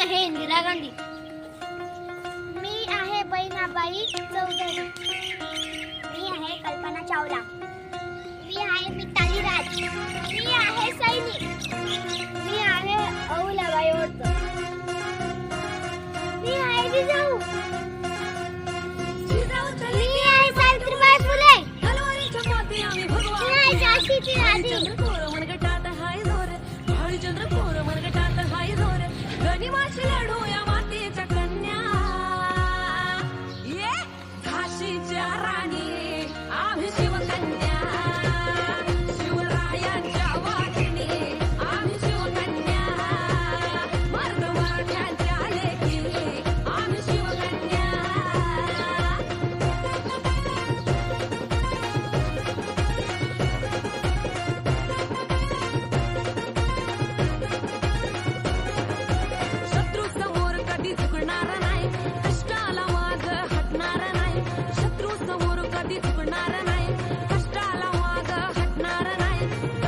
आहे इंदिरा गांधी. मी आहे बहिणाबाई चौधरी. मी आहे कल्पना चावला. मी आहे मिताली राज. मी आहे सैनिक. मी आहे औलाबाई ओळतो मी आहे जिजाऊ. मी आहे सावित्रीबाई फुले. मी आहे झाशीची राणी आणि माझे लाडू